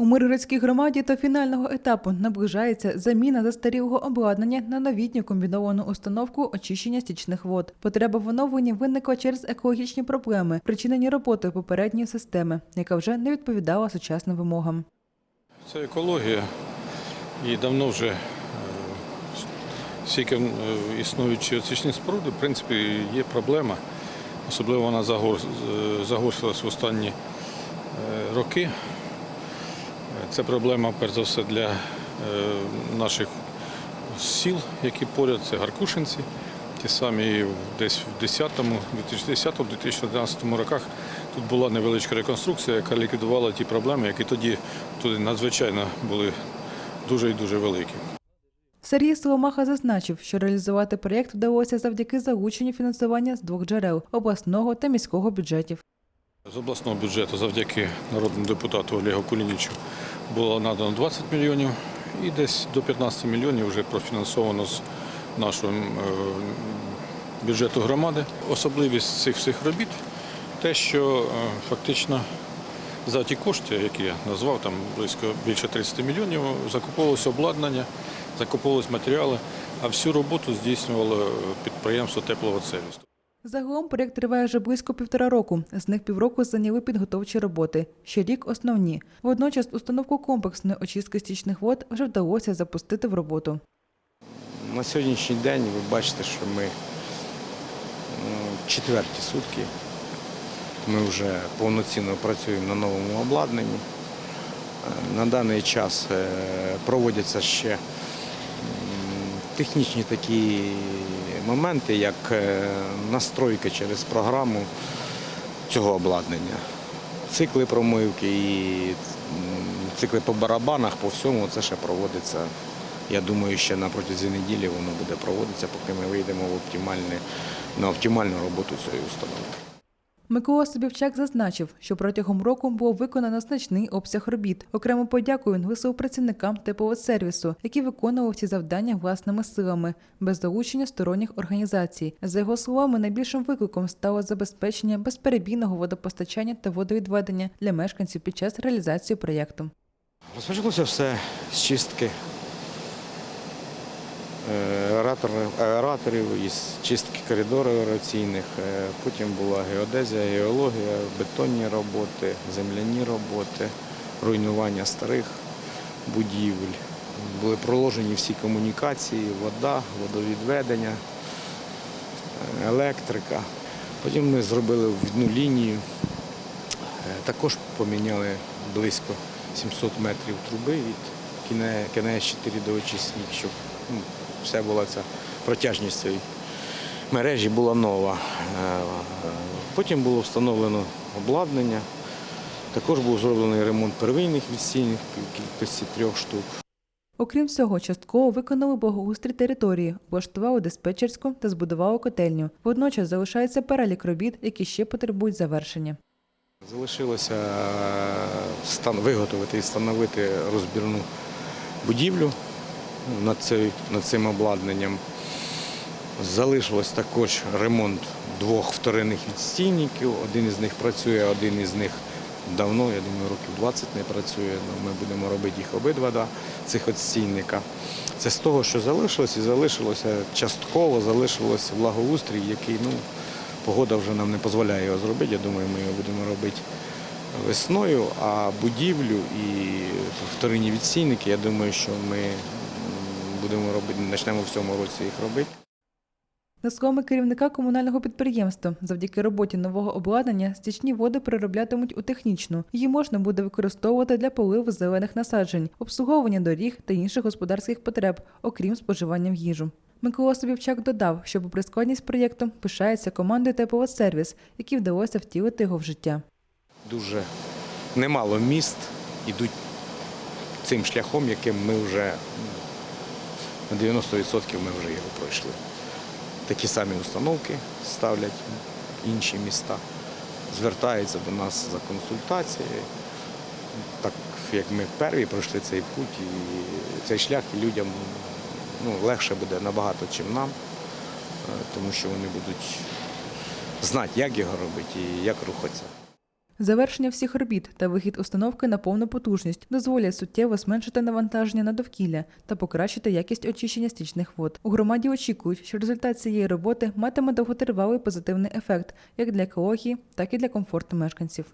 У Миргородській громаді до фінального етапу наближається заміна застарілого обладнання на новітню комбіновану установку очищення стічних вод. Потреба в оновленні виникла через екологічні проблеми, причинені роботою попередньої системи, яка вже не відповідала сучасним вимогам. Це екологія. І давно вже е, стільки е, існуючі оцічні споруди, в принципі, є проблема. Особливо вона загор- е, в останні роки. Це проблема, перш за все, для е, наших сіл, які поряд, це Гаркушинці. Ті самі десь в 2010-2011 роках тут була невеличка реконструкція, яка ліквідувала ті проблеми, які тоді туди надзвичайно були дуже і дуже великі. Сергій Соломаха зазначив, що реалізувати проєкт вдалося завдяки залученню фінансування з двох джерел обласного та міського бюджетів. З обласного бюджету завдяки народному депутату Олегу Кулінічу було надано 20 мільйонів і десь до 15 мільйонів вже профінансовано з нашого е, бюджету громади. Особливість цих всіх робіт те, що е, фактично за ті кошти, які я назвав, там близько більше 30 мільйонів, закуповувалося обладнання, закуповувалися матеріали, а всю роботу здійснювало підприємство теплого сервісу. Загалом проєкт триває вже близько півтора року. З них півроку зайняли підготовчі роботи. Ще рік основні. Водночас установку комплексної очистки стічних вод вже вдалося запустити в роботу. На сьогоднішній день ви бачите, що ми четверті сутки. Ми вже повноцінно працюємо на новому обладнанні. Е, На даний час е, проводяться ще технічні такі моменти, як е, настройка через програму цього обладнання. Цикли промивки і цикли по барабанах, по всьому це ще проводиться. Я думаю, ще на протязі неділі воно буде проводитися, поки ми вийдемо в на оптимальну роботу цієї установки. Микола Собівчак зазначив, що протягом року було виконано значний обсяг робіт. Окремо подяку він висловив працівникам тепловодсервісу, які виконували ці завдання власними силами, без залучення сторонніх організацій. За його словами, найбільшим викликом стало забезпечення безперебійного водопостачання та водовідведення для мешканців під час реалізації проєкту. Розпочалося все з чистки е, аераторів, аераторів, із чистки коридорів аераційних. Е, Потім була геодезія, геологія, бетонні роботи, земляні роботи, руйнування старих будівель. Були проложені всі комунікації, вода, водовідведення, е, електрика. Потім ми зробили ввідну лінію. Е, Також поміняли близько 700 метрів труби від кіне- КНС 4 до очисних, щоб ну, вся була ця протяжність цієї мережі була нова. Е, Потім було встановлено обладнання. Також був зроблений ремонт первинних відстійних в кількості трьох штук. Окрім цього, частково виконали благоустрій території, облаштували диспетчерську та збудували котельню. Водночас залишається перелік робіт, які ще потребують завершення. Залишилося е, виготовити і встановити розбірну будівлю над, цей- над цим обладнанням. Залишилось також ремонт двох вторинних відстійників. Один із них працює, один із них давно, я думаю, років 20 не працює. Ну, Ми будемо робити їх обидва, да, цих відстійника. Це з того, що залишилось, і залишилося частково, залишилося благоустрій, який ну, погода вже нам не дозволяє його зробити. Я думаю, ми його будемо робити весною, а будівлю і вторинні відстійники, я думаю, що ми будемо робити, почнемо в цьому році їх робити. За словами керівника комунального підприємства, завдяки роботі нового обладнання стічні води перероблятимуть у технічну. Її можна буде використовувати для поливу зелених насаджень, обслуговування доріг та інших господарських потреб, окрім споживання в їжу. Микола Собівчак додав, що попри складність проєкту пишається командою тепловодсервіс, якій вдалося втілити його в життя. Дуже немало міст ідуть цим шляхом, яким ми вже на 90% ми вже його пройшли. Такі самі установки ставлять інші міста, звертаються до нас за консультацією. Так як ми перві пройшли цей путь і цей шлях і людям ну, легше буде набагато, ніж нам, е, тому що вони будуть знати, як його робити і як рухатися. Завершення всіх робіт та вихід установки на повну потужність дозволять суттєво зменшити навантаження на довкілля та покращити якість очищення стічних вод. У громаді очікують, що результат цієї роботи матиме довготривалий позитивний ефект як для екології, так і для комфорту мешканців.